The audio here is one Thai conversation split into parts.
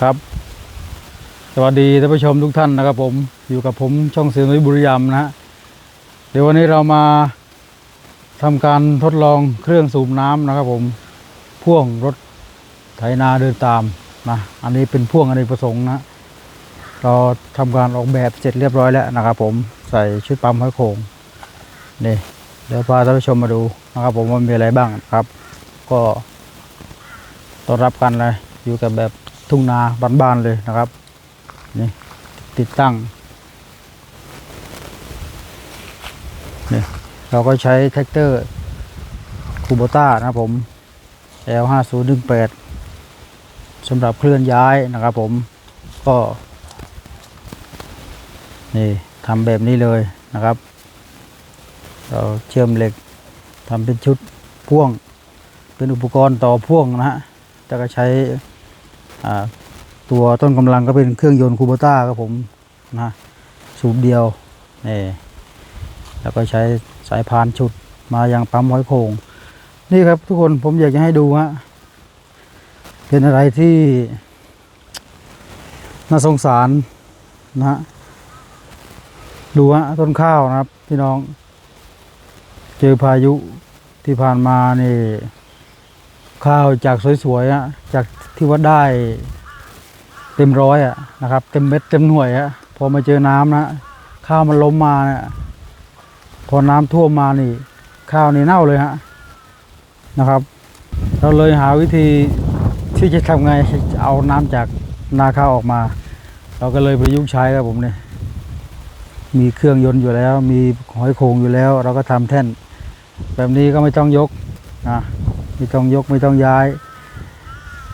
ครับ สวัสดีท่านผู้ชมทุกท่านนะครับผมอยู่กับผมช่องเสียงนุ้ยบุรีรัมย์นะฮะเดี๋ยววันนี้เรามาทำการทดลองเครื่องสูบน้ำนะครับผมพ่วงรถไถนาเดินตามนะอันนี้เป็นพ่วงอเนกประสงค์นะเราทำการออกแบบเสร็จเรียบร้อยแล้วนะครับผมใส่ชุดปั๊มห้อยโขงนี่เดี๋ยวพาท่านผู้ชมมาดูนะครับผมว่ามีอะไรบ้างครับ ก็ต้อนรับกันเลยอยู่กับแบบ ทุ่งนาบ้านๆเลยนะครับนี่ติดตั้งนี่เราก็ใช้แท็กเตอร์คูโบต้านะผม L 5 0 1 8 สำหรับเคลื่อนย้ายนะครับผมก็นี่ทำแบบนี้เลยนะครับ เราเชื่อมเหล็กทำเป็นชุดพ่วง เป็นอุปกรณ์ต่อพ่วงนะฮะแต่ก็ใช้ ตัวต้นกำลังก็เป็นเครื่องยนต์คูโบต้าครับผมนะสูบเดียวนี่แล้วก็ใช้สายพานฉุดมาอยังปั๊มห้อยโขงนี่ครับทุกคนผมอยากจะให้ดูฮะเป็นอะไรที่น่าสงสารนะฮะดูฮะต้นข้าวนะครับ พี่น้อง เจอพายุที่ผ่านมานี่ ข้าวจากสวยๆอะจากที่ว่าได้เต็มร้อยอะนะครับ เต็มเม็ดเต็มหน่วยอะพอมาเจอน้ำนะข้าวมันล้มมาเนี่ยพอน้ำท่วมมานี่ ข้าวนี่เน่าเลยฮะนะครับ เราเลยหาวิธีที่จะทำไงเอาน้ำจากนาข้าวออกมา เราก็เลยประยุกต์ใช้ครับผมเนี่ยมีเครื่องยนต์อยู่แล้ว มีหอยโขงอยู่แล้ว เราก็ทำแท่น แบบนี้ก็ไม่ต้องยกนะ ไม่ต้องยกไม่ต้องย้าย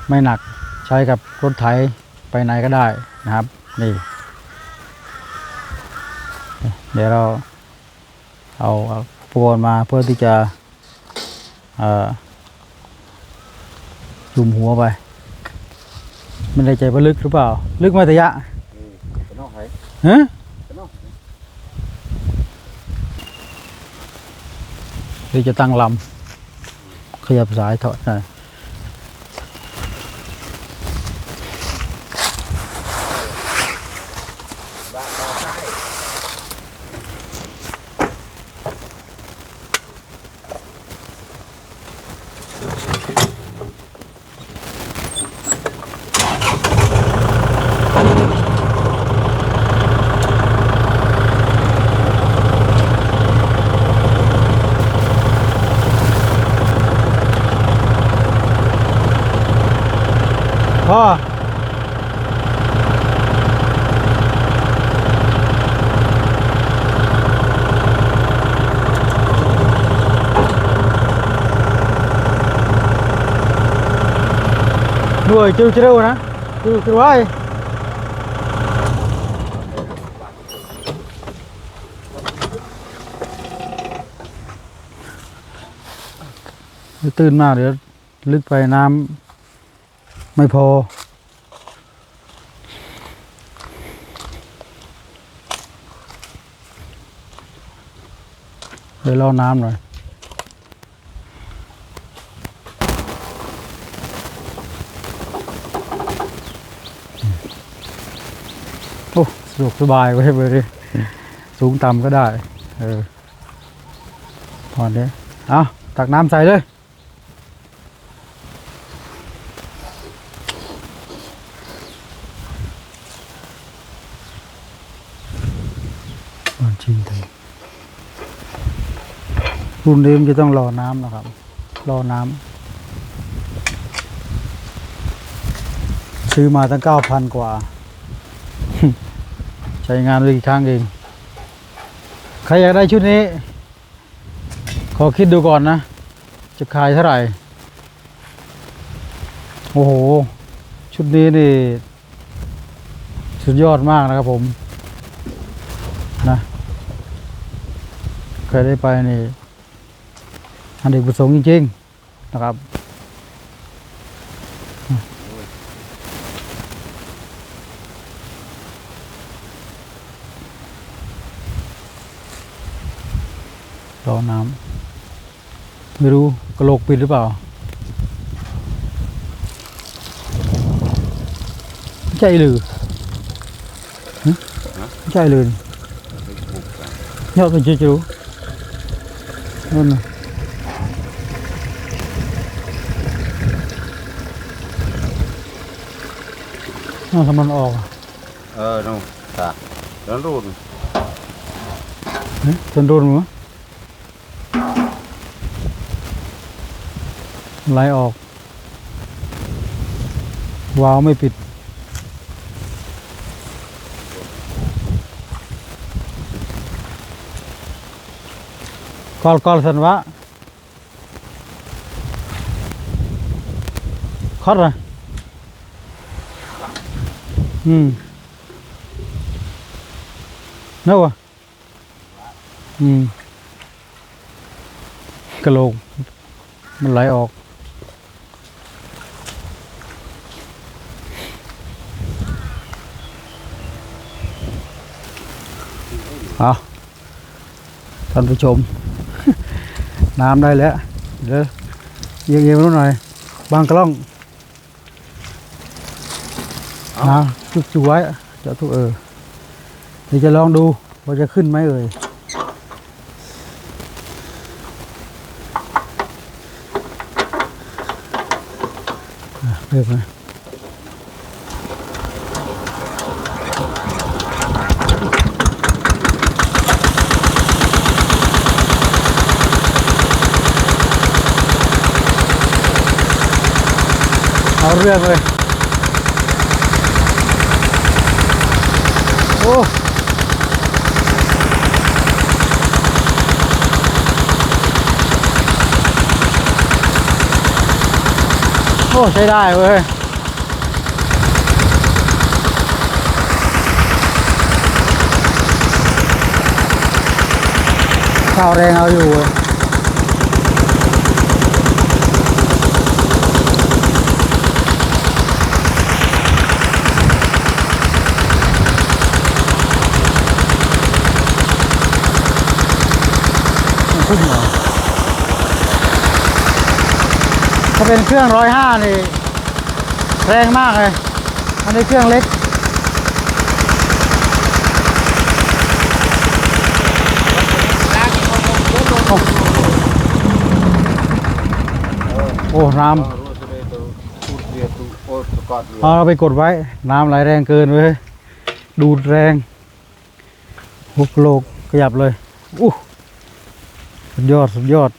ไม่หนักใช้กับรถไถไปไหนก็ได้นะครับ นี่ เดี๋ยวเราเอาเอาอุปกรณ์มาเพื่อที่จะเอ่อจุ่มหัวไป ไม่ได้ใจว่าลึกหรือเปล่า ลึกไหมตะยะเป็นนอกไหฮะเป็นนอกหรือจะตั้งลำ ขยับสายถอดหน่อย พ่อด้วยเจ้าๆนะดูคือว่าตื่นมาเดี๋ยวลึกไปน้ำ ไม่พอเดี๋ยวรอน้ำหน่อยโอ้สะดวกสบายไว้ไปเลย สูงต่ำก็ได้ เออพอเนี้ยเอาตักน้ำใส่เลย บ้าน ชิงไทยรุ่นนี้มันจะต้องรอน้ำนะครับ รอน้ำซื้อมาตั้งเก้าพันกว่า ใช้งานไปกี่ครั้งเอง ใครอยากได้ชุดนี้ ขอคิดดูก่อนนะ จะขายเท่าไหร่ โอ้โห ชุดนี้นี่ สุดยอดมากนะครับผม นะ เคยได้ไปนี่อันเด็กประสงค์จริง ๆ นะครับรอน้ำไม่รู้กระโหลกปิดหรือเปล่าใช่หรือหึใช่เลยยอดเป็นจิ๋วๆ นั่นน่ะน่าทำมันออกอะเออนู่นตาแล้วรูดเฮ้ยจนโดนมั้งไหลออก วาล์วไม่ปิด กอลกอลสันวะคอดอะอืมนอะวะอืมกระโหลกมันไหลออกเอาท่านผู้ชม น้ำได้แล้ว เดี๋ยวเอียงๆนู้นหน่อย บางกล้องนะจุกจุไว้เจะทุกเออเดี๋ยวจะลองดูว่าจะขึ้นไหมเอ่ยอะเรียบนะ เอาเรื่องเลย โอ้โอ้ใช้ได้เว้ยข้าวแรงเอาอยู่เว้ย ขึ้นเหรอถ้าเป็นเครื่องร้อยห้านี่ แรงมากเลย อันนี้เครื่องเล็กโอ้น้เออรูดเลยตัวพูดเรียตัวโอ้ตะกอดำเอาเราไปกดไว้ น้ำไหลแรงเกินเว้ยดูดแรงหุบโลกขยับเลยอู้ สุดยอด สุดยอด